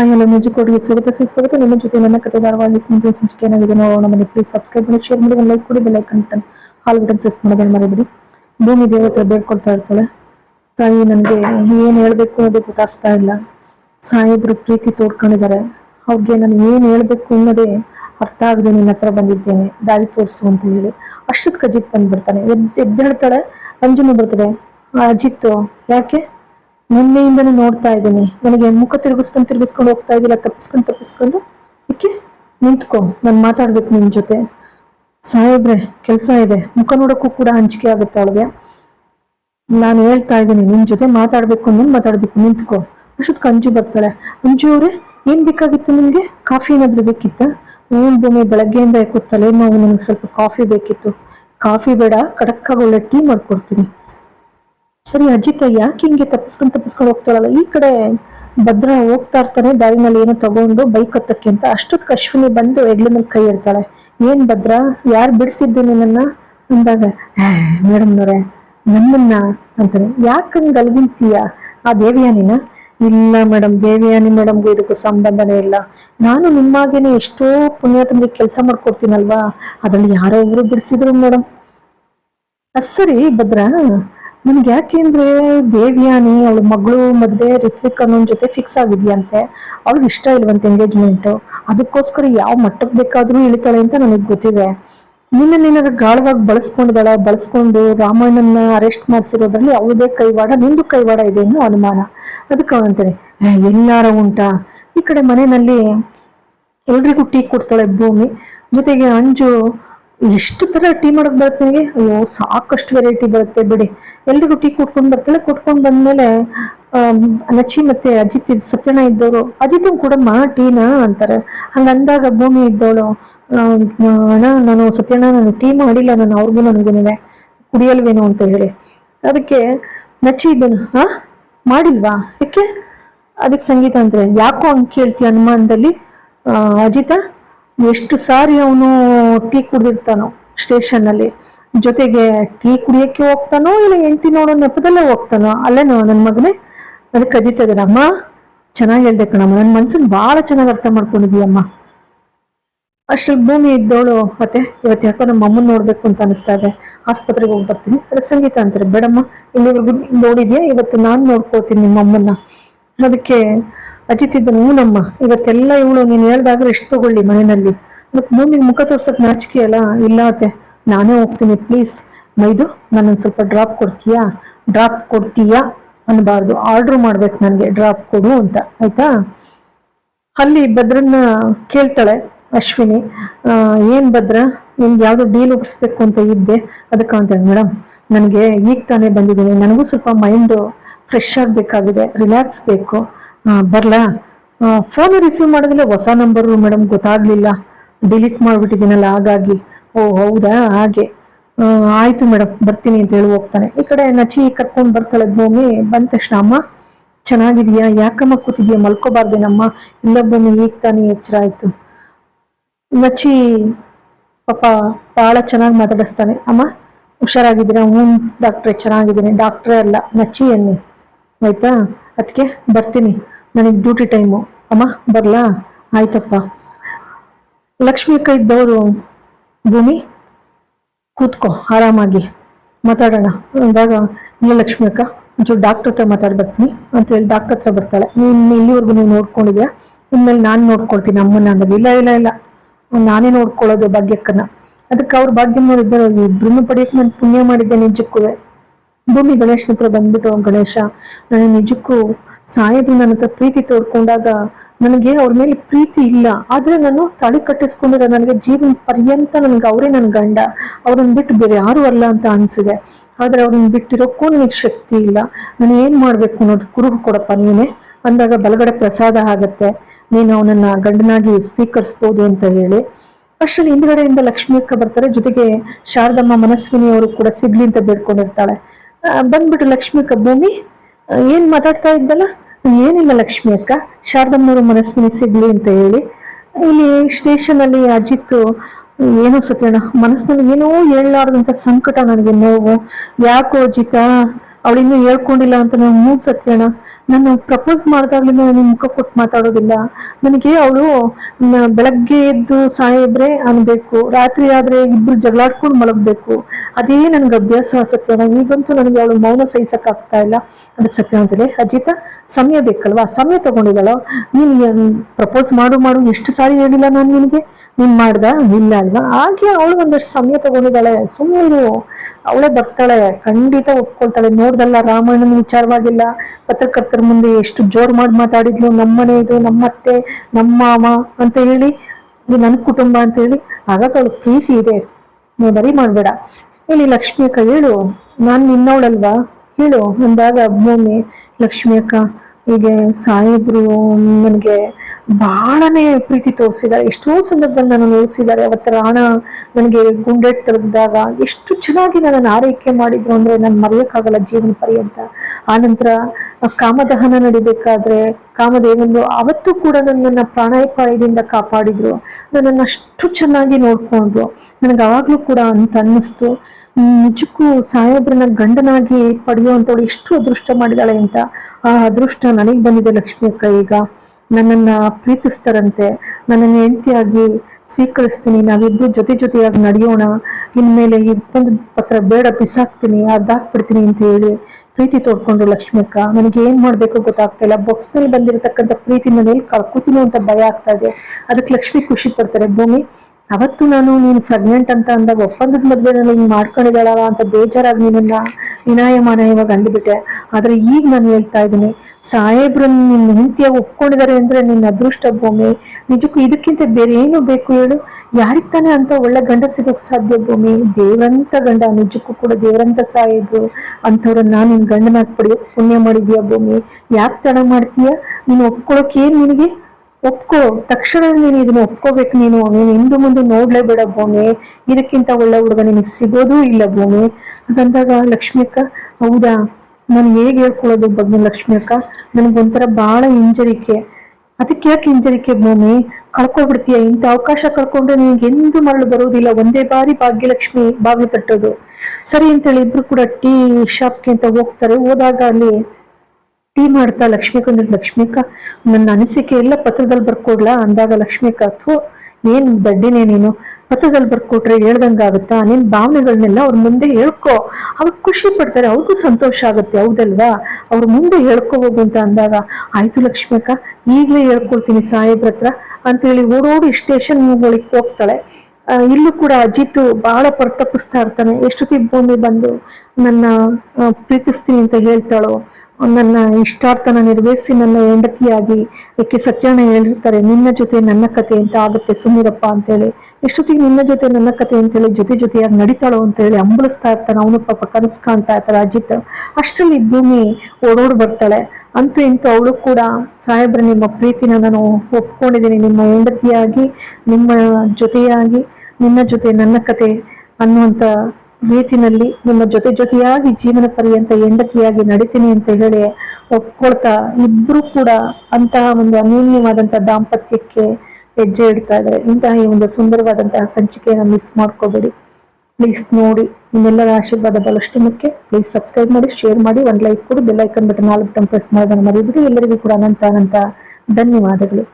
Hi music ಕೋಡ್ಗೆ ಸ್ವಾಗತ, ಸುಸ್ವಾಗತ. ನಿಮ್ಮ ಜೊತೆ ನನ್ನ ಕತೆ ಧಾರವಾಹಿ ಸಂಚಿಕೆ ಏನಾಗಿದೆ ನೋಡೋಣ. ಮನೆ ಪ್ಲೀಸ್ ಸಬ್ಸ್ಕ್ರೈಬ್ ಮಾಡಿ ಶೇರ್ ಮಾಡಿ ಲೈಕ್ ಕೊಡಿ bell icon button all button press ಮಾಡೋದನ್ನ ಮರಿಬಿಡಿ. ಭೂಮಿ ದೇವತೆ ಬೇಡ್ಕೊಡ್ತಾ ಇರ್ತಾಳೆ. ತಾಯಿ ನನಗೆ ಏನು ಹೇಳಬೇಕು ಅನ್ನೋದು ಗೊತ್ತಾಗ್ತಾ ಇಲ್ಲ. ಸಾಹೇಬರು ಪ್ರೀತಿ ತೋಡ್ಕೊಂಡಿದ್ದಾರೆ. ಅವ್ರಿಗೆ ನಾನು ಏನು ಹೇಳಬೇಕು ಅನ್ನೋದೇ ಅರ್ಥ ಆಗದೆ ನಿನ್ನ ಹತ್ರ ಬಂದಿದ್ದೇನೆ. ದಾರಿ ತೋರಿಸು ಅಂತ ಹೇಳಿ ಅಷ್ಟಕ್ಕೆ ಅಜಿತ್ ಬಂದ್ಬಿಡ್ತಾನೆ. ಎದ್ದು ಎದ್ದೇಳ್ತಾಳೆ, ಅಂಜುನು ಬರ್ತಾರೆ ಆ ಅಜಿತ್ತು ಯಾಕೆ? ನಿನ್ನೆಯಿಂದನೂ ನೋಡ್ತಾ ಇದ್ದೀನಿ. ನನಗೆ ಮುಖ ತಿರುಗಿಸ್ಕೊಂಡು ತಿರುಗಿಸ್ಕೊಂಡು ಹೋಗ್ತಾ ಇದ್ದಿಲ್ಲ ತಪ್ಪಿಸ್ಕೊಂಡು ತಪ್ಪಿಸ್ಕೊಂಡು ಏಕೆ ನಿಂತ್ಕೊ, ನಾನು ಮಾತಾಡ್ಬೇಕು ನಿನ್ನ ಜೊತೆ. ಸಾಹೇಬ್ರೆ, ಕೆಲಸ ಇದೆ. ಮುಖ ನೋಡೋಕ್ಕೂ ಕೂಡ ಹಂಚಿಕೆ ಆಗುತ್ತೆ ಅವಳಿಗೆ. ನಾನು ಹೇಳ್ತಾ ಇದ್ದೀನಿ ನಿನ್ನ ಜೊತೆ ಮಾತಾಡ್ಬೇಕು ಅನ್ನೋದು ಮಾತಾಡ್ಬೇಕು, ನಿಂತ್ಕೊ. ಅಷ್ಟೊತ್ತು ಅಂಜು ಬರ್ತಾಳೆ. ಅಂಜು ಅವರೇ, ಏನು ಬೇಕಾಗಿತ್ತು ನಿಮಗೆ? ಕಾಫಿ ಏನಾದರೂ ಬೇಕಿತ್ತ? ಹ್ಞೂ ಭೂಮಿ ಬೆಳಗ್ಗೆಯಿಂದ ಯಾಕೋ ತಲೆನೋವು ನನಗೆ ಸ್ವಲ್ಪ ಕಾಫಿ ಬೇಕಿತ್ತು. ಕಾಫಿ ಬೇಡ, ಕಡಕ್ಕಾಗಿ ಒಳ್ಳೆ ಟೀ ಮಾಡ್ಕೊಡ್ತೀನಿ. ಸರಿ, ಅಜಿತ ಯಾಕೆ ಹಿಂಗೆ ತಪ್ಪಿಸ್ಕೊಂಡು ತಪ್ಪಿಸ್ಕೊಂಡು ಹೋಗ್ತಾಳಲ್ಲ ಈ ಕಡೆ ಭದ್ರ ಹೋಗ್ತಾ ಇರ್ತಾನೆ, ದಾರಿನಲ್ಲಿ ಏನೋ ತಗೊಂಡು ಬೈಕ್ ಹತ್ತಕ್ಕಿಂತ ಅಂತ. ಅಶ್ವಿನಿ ಬಂದು ಹೆಗ್ಲ ಮೇಲೆ ಕೈ ಇಡ್ತಾಳೆ ಏನ್ ಭದ್ರ, ಯಾರು ಬಿಡಿಸಿದ್ದು ನಿನ್ನನ್ನ? ಅಂದಾಗ ಮೇಡಮ್ನವ್ರೆ, ನನ್ನನ್ನ ಅಂತಾರೆ. ಯಾಕೆ ಹಂಗೆ ಅಲ್ಗಿಂತೀಯ? ಆ ದೇವಿಯಾನಿನ ಇಲ್ಲ ಮೇಡಮ್, ದೇವಿಯಾನಿ ಮೇಡಮ್ಗೂ ಇದಕ್ಕೂ ಸಂಬಂಧನೇ ಇಲ್ಲ. ನಾನು ನಿಮ್ಮಾಗೇನೆ ಎಷ್ಟೋ ಪುಣ್ಯಾತ್ಮರಿಗೆ ಕೆಲಸ ಮಾಡ್ಕೊಡ್ತೀನಲ್ವಾ? ಅದ್ರಲ್ಲಿ ಯಾರೋ ಒಬ್ರು ಬಿಡಿಸಿದ್ರು ಮೇಡಮ್. ಸರಿ ಭದ್ರ ನನ್ಗೆ ಯಾಕೆಂದ್ರೆ ದೇವ್ಯಾನಿ, ಅವಳ ಮಗಳು ಮದುವೆ ರಿತ್ವಿಕ್ ಅನ್ನೋನ್ ಜೊತೆ ಫಿಕ್ಸ್ ಆಗಿದ್ಯಂತೆ. ಅವಳಿಗೆ ಇಷ್ಟ ಇಲ್ವಂತೆ ಎಂಗೇಜ್ಮೆಂಟ್ ಅದಕ್ಕೋಸ್ಕರ ಯಾವ ಮಟ್ಟಕ್ಕೆ ಬೇಕಾದ್ರೂ ಇಳಿತಾಳೆ ಅಂತ ನನಗೆ ಗೊತ್ತಿದೆ. ನಿನ್ನ ಏನಾದ್ರು ಗಾಳವಾಗಿ ಬಳಸ್ಕೊಂಡಿದ್ದಾಳೆ, ಬಳಸ್ಕೊಂಡು ರಾಮಾಯಣನ ಅರೆಸ್ಟ್ ಮಾಡಿಸಿರೋದ್ರಲ್ಲಿ ಅವಳದೇ ಕೈವಾಡ, ನಿಂದು ಕೈವಾಡ ಇದೆ ಅನ್ನೋ ಅನುಮಾನ. ಅದಕ್ಕೆ ಅವನಂತಾನೆ ಎಲ್ಲಾರ ಉಂಟಾ? ಈ ಕಡೆ ಮನೆಯಲ್ಲಿ ಎಲ್ರಿಗೂ ಟೀ ಕೊಡ್ತಾಳೆ ಭೂಮಿ. ಜೊತೆಗೆ ಅಂಜು ಎಷ್ಟು ಥರ ಟೀ ಮಾಡಕ್ ಬರುತ್ತೆ ನನಗೆ? ಅಯ್ಯೋ, ಸಾಕಷ್ಟು ವೆರೈಟಿ ಬರುತ್ತೆ ಬಿಡಿ. ಎಲ್ರಿಗೂ ಟೀ ಕುಟ್ಕೊಂಡು ಬರ್ತಾಳೆ ಕೊಟ್ಕೊಂಡ್ ಬಂದ್ಮೇಲೆ ನಚಿ ಮತ್ತೆ ಅಜಿತ್ ಸತ್ಯನ ಇದ್ದವರು ಅಜಿತನ್ ಕೂಡ ಮಾ ಟೀನಾ? ಅಂತಾರೆ. ಹಂಗಂದಾಗ ಭೂಮಿ ಇದ್ದವಳು ಅಣ್ಣ, ನಾನು ಸತ್ಯಣ್ಣ, ನಾನು ಟೀ ಮಾಡಿಲ್ಲ, ನಾನು ಅವ್ರಿಗೂ ನನಗೂನುವೆ ಕುಡಿಯಲ್ವೇನೋ ಅಂತ ಹೇಳಿ. ಅದಕ್ಕೆ ನಚ್ಚಿ ಇದ್ದನು, ಹಾ? ಮಾಡಿಲ್ವಾ? ಯಾಕೆ? ಅದಕ್ಕೆ ಸಂಗೀತ ಅಂದ್ರೆ ಯಾಕೋ ಹಂಗ್ ಕೇಳ್ತೀಯ ಅನುಮಾನದಲ್ಲಿ ಅಜಿತ? ಎಷ್ಟು ಸಾರಿ ಅವನು ಟೀ ಕುಡ್ದಿರ್ತಾನೋ ಸ್ಟೇಷನ್ ಅಲ್ಲಿ ಜೊತೆಗೆ ಟೀ ಕುಡಿಯಕ್ಕೆ ಹೋಗ್ತಾನೋ ಇಲ್ಲ ಹೆಂಡತಿ ನೋಡೋ ನೆಪದಲ್ಲೇ ಹೋಗ್ತಾನೋ? ಅಲ್ಲೇನೋ ನನ್ನ ಮಗನೇ. ಅದಕ್ಕೆ ಕಜಿತಾ ಇದ್ದಾನೆ ಅಮ್ಮ, ಚೆನ್ನಾಗಿ ಹೇಳ್ದೆ ಕಣಮ್ಮ. ನನ್ನ ಮನ್ಸನ್ನು ಭಾಳ ಚೆನ್ನಾಗಿ ಅರ್ಥ ಮಾಡ್ಕೊಂಡಿದೀಯಮ್ಮ. ಅಷ್ಟ್ರಲ್ಲಿ ಭೂಮಿ ಇದ್ದವಳು ಮತ್ತೆ ಇವತ್ತು ಯಾಕೋ ನಮ್ಮ ಅಮ್ಮನ ನೋಡ್ಬೇಕು ಅಂತ ಅನಿಸ್ತಾ ಇದೆ. ಆಸ್ಪತ್ರೆಗೆ ಹೋಗಿ ಬರ್ತೀನಿ. ಅದಕ್ಕೆ ಸಂಗೀತ ಅಂತಾರೆ. ಬೇಡಮ್ಮ, ಇಲ್ಲಿವರೆಗೂ ನೋಡಿದ್ಯಾ? ಇವತ್ತು ನಾನು ನೋಡ್ಕೋತೀನಿ ನಿಮ್ಮ ಅಮ್ಮನ್ನ. ಅದಕ್ಕೆ ಅಜಿತ್ ಇದ್ದ ಮೂನಮ್ಮ ಇವತ್ತೆಲ್ಲ ಇವಳು ನೀನು ಹೇಳ್ದಾಗ ಎಷ್ಟು ತಗೊಳ್ಳಿ ಮನೆಯಲ್ಲಿ. ಮತ್ತೆ ಭೂಮಿಗೆ ಮುಖ ತೋರ್ಸಕ್ ನಾಚಿಕೆ ಅಲ್ಲ, ಇಲ್ಲ ಅತ್ತೆ. ನಾನೇ ಹೋಗ್ತೀನಿ ಪ್ಲೀಸ್ ಮೈದು ನನ್ನ ಸ್ವಲ್ಪ ಡ್ರಾಪ್ ಕೊಡ್ತೀಯಾ? ಡ್ರಾಪ್ ಕೊಡ್ತೀಯಾ? ಅನ್ನಬಾರ್ದು ಆರ್ಡ್ರ್ ಮಾಡ್ಬೇಕು ನನಗೆ ಡ್ರಾಪ್ ಕೊಡು ಅಂತ. ಆಯ್ತಾ? ಅಲ್ಲಿ ಭದ್ರನ್ನ ಕೇಳ್ತಾಳೆ ಅಶ್ವಿನಿ. ಏನ್ ಭದ್ರ? ನಿಮ್ಗೆ ಯಾವುದೋ ಡೀಲ್ ಒಪ್ಪಿಸ್ಬೇಕು ಅಂತ ಇದ್ದೆ. ಅದಕ್ಕೆ ಅಂತ ಮೇಡಮ್ ನನಗೆ ಈಗ ತಾನೇ ಬಂದಿದ್ದೀನಿ. ನನಗೂ ಸ್ವಲ್ಪ ಮೈಂಡು ಫ್ರೆಶ್ ಆಗಬೇಕಾಗಿದೆ. ರಿಲ್ಯಾಕ್ಸ್ ಬೇಕು. ಬರ್ಲಾ? ಫೋನ್ ರಿಸೀವ್ ಮಾಡೋದಿಲ್ಲ ಹೊಸ ನಂಬರು ಮೇಡಮ್ ಗೊತ್ತಾಗ್ಲಿಲ್ಲ. ಡಿಲೀಟ್ ಮಾಡಿಬಿಟ್ಟಿದ್ದೀನಲ್ಲ, ಹಾಗಾಗಿ. ಓ, ಹೌದಾ? ಹಾಗೆ. ಆಯ್ತು ಮೇಡಮ್ ಬರ್ತೀನಿ ಅಂತ ಹೇಳಿ ಹೋಗ್ತಾನೆ. ಈ ಕಡೆ ನಚಿ ಕರ್ಕೊಂಡು ಬರ್ತಾಳೆ ಭೂಮಿ, ಬಂದ ತಕ್ಷಣ, ಅಮ್ಮ, ಚೆನ್ನಾಗಿದೆಯಾ? ಯಾಕಮ್ಮ ಕೂತಿದ್ಯಾ? ಮಲ್ಕೋಬಾರ್ದೇನಮ್ಮ ಇಲ್ಲ ಭೂಮಿ ಈಗ ತಾನೇ ಎಚ್ಚರ ಆಯ್ತು. ನಚಿ, ಪಾಪ ಬಹಳ ಚೆನ್ನಾಗಿ ಮಾತಾಡಿಸ್ತಾನೆ. ಅಮ್ಮ, ಹುಷಾರಾಗಿದ್ದೀರಾ? ಹ್ಞೂ ಡಾಕ್ಟ್ರೆ ಚೆನ್ನಾಗಿದ್ದೀನಿ. ಡಾಕ್ಟ್ರೇ ಅಲ್ಲ, ನಚಿ ಅನ್ನಿ. ಆಯ್ತಾ? ಅದಕ್ಕೆ ಬರ್ತೀನಿ. ನನಗೆ ಡ್ಯೂಟಿ ಟೈಮು ಅಮ್ಮ, ಬರಲಾ? ಆಯ್ತಪ್ಪ. ಲಕ್ಷ್ಮಿ ಅಕ್ಕ ಇದ್ದವರು, ಭೂಮಿ, ಕೂತ್ಕೋ, ಆರಾಮಾಗಿ. ಮಾತಾಡೋಣ. ಅಂದಾಗ, ಇಲ್ಲ ಲಕ್ಷ್ಮಿ ಅಕ್ಕ, ಒಂಚೂರು ಡಾಕ್ಟರ್ ಹತ್ರ ಮಾತಾಡ್ಬರ್ತೀನಿ. ಅಂತ ಹೇಳಿ ಡಾಕ್ಟರ್ ಹತ್ರ ಬರ್ತಾಳೆ. ನೀನು ಇಲ್ಲಿವರೆಗೂ ನೀವು ನೋಡ್ಕೊಂಡಿದ್ಯಾ ಇನ್ಮೇಲೆ ನಾನು ನೋಡ್ಕೊಳ್ತೀನಿ ಅಮ್ಮನ ಅಂದಾಗ. ಇಲ್ಲ ಇಲ್ಲ ಇಲ್ಲ. ನಾನೇ ನೋಡ್ಕೊಳ್ಳೋದು ಭಾಗ್ಯಕ್ಕನ್ನ ಅದಕ್ಕೆ ಅವ್ರ ಭಾಗ್ಯಮ್ಮ ಇದ್ದರು. ಇಬ್ಬರನ್ನು ಪಡೆಯಕ್ಕೆ ನಾನು ಪುಣ್ಯ ಮಾಡಿದ್ದೆ ನಿಜಕ್ಕೂ ಭೂಮಿ ಗಣೇಶನ ಹತ್ರ ಬಂದ್ಬಿಟ್ಟು, ಗಣೇಶ ನನಗೆ ನಿಜಕ್ಕೂ ಸಾಹೇಬರು ನನ್ನ ಹತ್ರ ಪ್ರೀತಿ ತೋಡ್ಕೊಂಡಾಗ ನನಗೆ ಅವ್ರ ಮೇಲೆ ಪ್ರೀತಿ ಇಲ್ಲ. ಆದ್ರೆ ನಾನು ತಳಿ ಕಟ್ಟಿಸ್ಕೊಂಡಿರೋ ನನಗೆ ಜೀವನ ಪರ್ಯಂತ ನನಗೆ ಅವರೇ ನನ್ನ ಗಂಡ. ಅವ್ರನ್ನ ಬಿಟ್ಟು ಬೇರೆ ಯಾರು ಅಲ್ಲ ಅಂತ ಅನ್ಸಿದೆ. ಆದ್ರೆ ಅವ್ರನ್ನ ಬಿಟ್ಟಿರೋಕ್ಕೂ ನನಗೆ ಶಕ್ತಿ ಇಲ್ಲ. ನಾನು ಏನ್ ಮಾಡ್ಬೇಕು ಅನ್ನೋದು ಕುರುಹು ಕೊಡಪ್ಪ ನೀನೆ. ಅಂದಾಗ ಬಲಗಡೆ ಪ್ರಸಾದ ಆಗತ್ತೆ. ನೀನು ಅವನನ್ನ ಗಂಡನಾಗಿ ಸ್ವೀಕರಿಸ್ಬೋದು ಅಂತ ಹೇಳಿ. ಅಷ್ಟರಲ್ಲಿ ಹಿಂದ್ಗಡೆಯಿಂದ ಲಕ್ಷ್ಮಿ ಅಕ್ಕ ಬರ್ತಾರೆ. ಜೊತೆಗೆ ಶಾರದಮ್ಮ ಮನಸ್ವಿನಿ ಅವರು ಕೂಡ ಸಿಗ್ಲಿ ಅಂತ ಬೇಡ್ಕೊಂಡಿರ್ತಾಳೆ. ಬಂದ್ಬಿಟ್ಟು ಲಕ್ಷ್ಮಿ ಭೂಮಿ ಏನ್ ಮಾತಾಡ್ತಾ ಇದ್ದಲ್ಲ? ಏನಿಲ್ಲ ಲಕ್ಷ್ಮಿ ಅಕ್ಕ ಶಾರದಮ್ಮನವರು ಮನಸ್ಸಿನಲ್ಲಿ ಸಿಗ್ಲಿ ಅಂತ ಹೇಳಿ. ಇಲ್ಲಿ ಸ್ಟೇಷನ್ ಅಲ್ಲಿ ಅಜಿತ್ ಏನೋ ಸತ್ಯಣ್ಣ, ಮನಸ್ಸಿನಲ್ಲಿ ಏನೋ ಹೇಳಲಾರ್ದಂತ ಸಂಕಟ, ನನಗೆ ನೋವು. ಯಾಕೋ ಅಜಿತ ಅವಳು ಇನ್ನೂ ಹೇಳ್ಕೊಂಡಿಲ್ಲ ಅಂತ ನಾನು ಮೂಗ್ ಸತ್ಯನಾ ನಾನು ಪ್ರಪೋಸ್ ಮಾಡಿದಾಗ್ಲಿಂದ ನಾನು ಮುಖ ಕೊಟ್ಟು ಮಾತಾಡೋದಿಲ್ಲ. ನನಗೆ ಅವಳು ಬೆಳಗ್ಗೆ ಎದ್ದು ಸಾಯಿದ್ರೆ ಅನ್ಬೇಕು ರಾತ್ರಿ ಆದ್ರೆ ಇಬ್ರು ಜಗಳಾಡ್ಕೊಂಡು ಮಲಗಬೇಕು. ಅದೇ ನನ್ಗೆ ಅಭ್ಯಾಸ ಸತ್ಯಣ ಈಗಂತೂ ನನಗೆ ಅವಳು ಮೌನ ಸಹಿಸಕ್ಕಾಗ್ತಾ ಇಲ್ಲ. ಅದಕ್ಕೆ ಸತ್ಯ ಅಂತಲೇ ಅಜಿತ ಸಮಯ ಬೇಕಲ್ವಾ? ಸಮಯ ತಗೊಂಡಿದ್ದಾಳೋ? ನೀನು ಪ್ರಪೋಸ್ ಮಾಡು ಮಾಡು, ಎಷ್ಟು ಸಾರಿ ಹೇಳಿಲ್ಲ ನಾನು ನಿನಗೆ? ನೀನು ಮಾಡ್ದ? ಇಲ್ಲ ಅಲ್ವಾ? ಹಾಗೆ ಅವಳು ಒಂದಷ್ಟು ಸಮಯ ತಗೊಂಡಿದ್ದಾಳೆ. ಸುಮ್ಮನೆ ಅವಳೇ ಬರ್ತಾಳೆ. ಖಂಡಿತ ಒಪ್ಕೊಳ್ತಾಳೆ. ನೋಡ್ದಲ್ಲ ರಾಮಾಯಣನ ವಿಚಾರವಾಗಿಲ್ಲ. ಪತ್ರಕರ್ತರ ಮುಂದೆ ಎಷ್ಟು ಜೋರು ಮಾಡಿ ಮಾತಾಡಿದ್ಲು. ನಮ್ಮನೆ ಇದು, ನಮ್ಮತ್ತೆ ನಮ್ಮ ಮಾಮ ಅಂತ ಹೇಳಿ ನನ್ನ ಕುಟುಂಬ ಅಂತ ಹೇಳಿ. ಆಗಾಗ ಅವಳು ಪ್ರೀತಿ ಇದೆ. ನೀವು ಬರೀ ಮಾಡಬೇಡ. ಇಲ್ಲಿ ಲಕ್ಷ್ಮಿ ಅಕ್ಕ ಹೇಳು, ನಾನು ನಿನ್ನವಳಲ್ವಾ? ಹೇಳು ಅಂದಾಗ ಭೂಮಿ ಲಕ್ಷ್ಮಿ ಅಕ್ಕ ಹೀಗೆ ಸಾಹೇಬ್ರು ನನಗೆ ಬಹಳನೇ ಪ್ರೀತಿ ತೋರಿಸಿದ್ದಾರೆ. ಎಷ್ಟೋ ಸಂದರ್ಭದಲ್ಲಿ ನಾನು ನೋಡಿಸಿದ್ದಾರೆ ಅವತ್ತ ರಾಣ ನನಗೆ ಗುಂಡೆಟ್ ತೆಗೆದಾಗ ಎಷ್ಟು ಚೆನ್ನಾಗಿ ನನ್ನನ್ನು ಆರೈಕೆ ಮಾಡಿದ್ರು ಅಂದ್ರೆ ನಾನು ಮರೆಯೋಕ್ಕಾಗಲ್ಲ ಜೀವನ ಪರ್ಯಂತ. ಆನಂತರ ಕಾಮದಹನ ನಡಿಬೇಕಾದ್ರೆ ಕಾಮದೇವನು ಅವತ್ತು ಕೂಡ ನನ್ನನ್ನು ಪ್ರಾಣಾಯಪಾಯದಿಂದ ಕಾಪಾಡಿದ್ರು. ನನ್ನನ್ನು ಅಷ್ಟು ಚೆನ್ನಾಗಿ ನೋಡ್ಕೊಂಡ್ರು. ನನಗೆ ಕೂಡ ಅಂತ ಅನ್ನಿಸ್ತು. ನಿಜಕ್ಕೂ ಸಾಹೇಬ್ರನ್ನ ಗಂಡನಾಗಿ ಪಡೆಯುವಂಥವಳು ಎಷ್ಟು ಅದೃಷ್ಟ ಮಾಡಿದಾಳೆ ಅಂತ. ಆ ಅದೃಷ್ಟ ನನಗೆ ಬಂದಿದೆ ಲಕ್ಷ್ಮಿ ಅಕ್ಕ ಈಗ. ನನ್ನನ್ನ ಪ್ರೀತಿಸ್ತಾರಂತೆ. ನನ್ನನ್ನು ಹೆಂಡತಿಯಾಗಿ ಸ್ವೀಕರಿಸ್ತೀನಿ. ನಾವಿಬ್ರು ಜೊತೆ ಜೊತೆಯಾಗಿ ನಡೆಯೋಣ. ಇನ್ಮೇಲೆ ಒಂದು ಪತ್ರ ಬೇಡ, ಬಿಸಾಕ್ತೀನಿ, ಅದಾಕ್ಬಿಡ್ತೀನಿ ಅಂತ ಹೇಳಿ ಪ್ರೀತಿ ತೋಡ್ಕೊಂಡ್ರು ಲಕ್ಷ್ಮಕ್ಕ. ನನಗೆ ಏನ್ ಮಾಡ್ಬೇಕು ಗೊತ್ತಾಗ್ತಾ ಇಲ್ಲ. ಬಾಕ್ಸ್ನಲ್ಲಿ ಬಂದಿರತಕ್ಕಂಥ ಪ್ರೀತಿ ನಾನು ಎಲ್ಲಿ ಕಳ್ಕೊತೀನೋ ಅಂತ ಭಯ ಆಗ್ತಾ ಇದೆ. ಅದಕ್ಕೆ ಲಕ್ಷ್ಮಿ ಖುಷಿ ಪಡ್ತಾರೆ. ಭೂಮಿ ಅವತ್ತು ನಾನು ನೀನು ಪ್ರೆಗ್ನೆಂಟ್ ಅಂತ ಅಂದಾಗ ಒಪ್ಪಂದದ ಮದ್ವೆ ನಾನು ಹಿಂಗ್ ಮಾಡ್ಕೊಂಡಿದ್ದಾಳಲ್ಲ ಅಂತ ಬೇಜಾರಾಗಿ ನಿನ್ನನ್ನ ವಿನಾಯಮಾನ ಇವಾಗ ಅಂದ್ಬಿಟ್ಟೆ. ಆದ್ರೆ ಈಗ ನಾನು ಹೇಳ್ತಾ ಇದ್ದೀನಿ ಸಾಹೇಬ್ರನ್ನ ನಿನ್ನ ಹೆಂಡತಿಯಾಗಿ ಒಪ್ಕೊಂಡಿದ್ದಾರೆ ಅಂದ್ರೆ ನಿನ್ನ ಅದೃಷ್ಟ ಭೂಮಿ. ನಿಜಕ್ಕೂ ಇದಕ್ಕಿಂತ ಬೇರೆ ಏನು ಬೇಕು ಹೇಳು? ಯಾರಿಗ್ ತಾನೇ ಅಂತ ಒಳ್ಳೆ ಗಂಡ ಸಿಗೋಕ್ ಸಾಧ್ಯ ಭೂಮಿ? ದೇವರಂತ ಗಂಡ, ನಿಜಕ್ಕೂ ಕೂಡ ದೇವರಂತ ಸಾಹೇಬ್ರು. ಅಂಥವ್ರನ್ನ ನಿನ್ ಗಂಡನಾಗ್ ಪಡೆಯೋಕ್ ಪುಣ್ಯ ಮಾಡಿದ್ಯಾ ಭೂಮಿ? ಯಾಕೆ ತಡ ಮಾಡ್ತೀಯ? ನೀನು ಒಪ್ಕೊಳಕ್ ಏನ್ ನಿನಗೆ? ಒಪ್ಕೋ ತಕ್ಷಣ ನೀನು ಇದನ್ನ ಒಪ್ಕೋಬೇಕು ನೀನು. ನೀನು ಹಿಂದೆ ಮುಂದೆ ನೋಡ್ಲೇ ಬೇಡ ಭೂಮಿ. ಇದಕ್ಕಿಂತ ಒಳ್ಳೆ ಹುಡುಗ ನಿನಗೆ ಸಿಗೋದೂ ಇಲ್ಲ ಭೂಮಿ. ಹಾಗಂದಾಗ ಲಕ್ಷ್ಮಿ ಅಕ್ಕ, ಹೌದಾ? ನಾನು ಹೇಗೆ ಹೇಳ್ಕೊಳ್ಳೋದು ಬಗ್ಗೆ ಲಕ್ಷ್ಮಿ ಅಕ್ಕ? ನನಗೊಂಥರ ಬಹಳ ಹಿಂಜರಿಕೆ. ಅದಕ್ಕೆ ಯಾಕೆ ಹಿಂಜರಿಕೆ ಭೂಮಿ? ಕಳ್ಕೊಬಿಡ್ತೀಯ ಇಂಥ ಅವಕಾಶ ಕಳ್ಕೊಂಡ್ರೆ ನಿನ್ಗೆ ಎಂದು ಮರಳು ಬರೋದಿಲ್ಲ ಒಂದೇ ಬಾರಿ ಭಾಗ್ಯಲಕ್ಷ್ಮಿ ಬಾಗಿಲು ತಟ್ಟೋದು. ಸರಿ ಅಂತೇಳಿ ಇಬ್ರು ಕೂಡ ಟೀ, ಶಾಪ್ಗೆ ಅಂತ ಹೋಗ್ತಾರೆ. ಹೋದಾಗ ಅಲ್ಲಿ ಟೀ ಮಾಡ್ತಾ ಲಕ್ಷ್ಮೀಕಂಡ್ ಲಕ್ಷ್ಮೀಕ, ನನ್ನ ಅನಿಸಿಕೆ ಎಲ್ಲ ಪತ್ರದಲ್ಲಿ ಬರ್ಕೊಡ್ಲಾ? ಅಂದಾಗ ಲಕ್ಷ್ಮೀಕ ಅಥವಾ ಏನ್ ದಡ್ಡಿನೇ ನೀನು? ಪತ್ರದಲ್ಲಿ ಬರ್ಕೊಟ್ರೆ ಹೇಳ್ದಂಗಾಗುತ್ತಾ ನಿನ್ ಭಾವನೆಗಳನ್ನೆಲ್ಲ ಅವ್ರ ಮುಂದೆ ಹೇಳ್ಕೊ. ಅವಾಗ ಖುಷಿ ಪಡ್ತಾರೆ, ಅವ್ರಿಗೂ ಸಂತೋಷ ಆಗುತ್ತೆ, ಹೌದಲ್ವಾ? ಅವ್ರ ಮುಂದೆ ಹೇಳ್ಕೊ ಹೋಗು ಅಂತ ಅಂದಾಗ, ಆಯ್ತು ಲಕ್ಷ್ಮೀಕ, ಈಗಲೇ ಹೇಳ್ಕೊಳ್ತೀನಿ ಸಾಹೇಬ್ರ ಹತ್ರ. ಅಂತೇಳಿ ಓಡೋಡಿ ಸ್ಟೇಷನ್ ಒಳಗೆ ಹೋಗ್ತಾಳೆ. ಇಲ್ಲೂ ಕೂಡ ಅಜಿತು ಬಹಳ ಪರ್ತಪ್ಪಿಸ್ತಾ ಇರ್ತಾನೆ. ಎಷ್ಟೊತ್ತಿಗೆ ಭೂಮಿ ಬಂದು ನನ್ನ ಪ್ರೀತಿಸ್ತೀನಿ ಅಂತ ಹೇಳ್ತಾಳೋ? ನನ್ನ ಇಷ್ಟಾರ್ಥನ ನೆರವೇರಿಸಿ ನನ್ನ ಹೆಂಡತಿಯಾಗಿ ಏಕೆ ಸತ್ಯಣ್ಣ ಹೇಳಿರ್ತಾರೆ, ನಿನ್ನ ಜೊತೆ ನನ್ನ ಕತೆ ಅಂತ ಆಗುತ್ತೆ ಸುಮೀರಪ್ಪ ಅಂತೇಳಿ. ಎಷ್ಟೊತ್ತಿಗೆ ನಿನ್ನ ಜೊತೆ ನನ್ನ ಕತೆ ಅಂತೇಳಿ ಜೊತೆ ಜೊತೆಯಾಗಿ ನಡೀತಾಳೋ ಅಂತೇಳಿ ಅಂಬಲಿಸ್ತಾ ಇರ್ತಾನೆ ಅವನು ಪಾಪ ಕನಸು ಕಾಣ್ತಾ ಇರ್ತಾರೆ ಅಜಿತ್. ಅಷ್ಟರಲ್ಲಿ ಭೂಮಿ ಓಡೋಡ್ ಬರ್ತಾಳೆ. ಅಂತೂ ಇಂತೂ ಅವಳು ಕೂಡ, ಸಾಹೇಬ್ರ, ನಿಮ್ಮ ಪ್ರೀತಿನ ನಾನು ಒಪ್ಕೊಂಡಿದ್ದೀನಿ. ನಿಮ್ಮ ಹೆಂಡತಿಯಾಗಿ, ನಿಮ್ಮ ಜೊತೆಯಾಗಿ, ನಿನ್ನ ಜೊತೆ ನನ್ನ ಕತೆ ಅನ್ನುವಂಥ ರೀತಿನಲ್ಲಿ ನಿಮ್ಮ ಜೊತೆ ಜೊತೆಯಾಗಿ ಜೀವನ ಪರ್ಯಂತ ಹೆಂಡತಿಯಾಗಿ ನಡೀತೀನಿ ಅಂತ ಹೇಳಿ ಒಪ್ಕೊಳ್ತಾ ಇಬ್ರು ಕೂಡ ಅಂತಹ ಒಂದು ಅನ್ಯೋನ್ಯವಾದಂತಹ ದಾಂಪತ್ಯಕ್ಕೆ ಹೆಜ್ಜೆ ಇಡ್ತಾ ಇದ್ದಾರೆ. ಇಂತಹ ಈ ಒಂದು ಸುಂದರವಾದಂತಹ ಸಂಚಿಕೆಯನ್ನು ಮಿಸ್ ಮಾಡ್ಕೋಬೇಡಿ. ಪ್ಲೀಸ್ ನೋಡಿ, ನಿಮ್ಮೆಲ್ಲರ ಆಶೀರ್ವಾದ ಬಹಳಷ್ಟು ಮುಖ್ಯ. ಪ್ಲೀಸ್ ಸಬ್ಸ್ಕ್ರೈಬ್ ಮಾಡಿ ಶೇರ್ ಮಾಡಿ, ಒಂದು ಲೈಕ್ ಕೊಡಿ bell icon button all button press ಮಾಡೋದನ್ನು ಮರಿಬಿಡಿ. ಎಲ್ಲರಿಗೂ ಕೂಡ ಅನಂತ ಅನಂತ ಧನ್ಯವಾದಗಳು.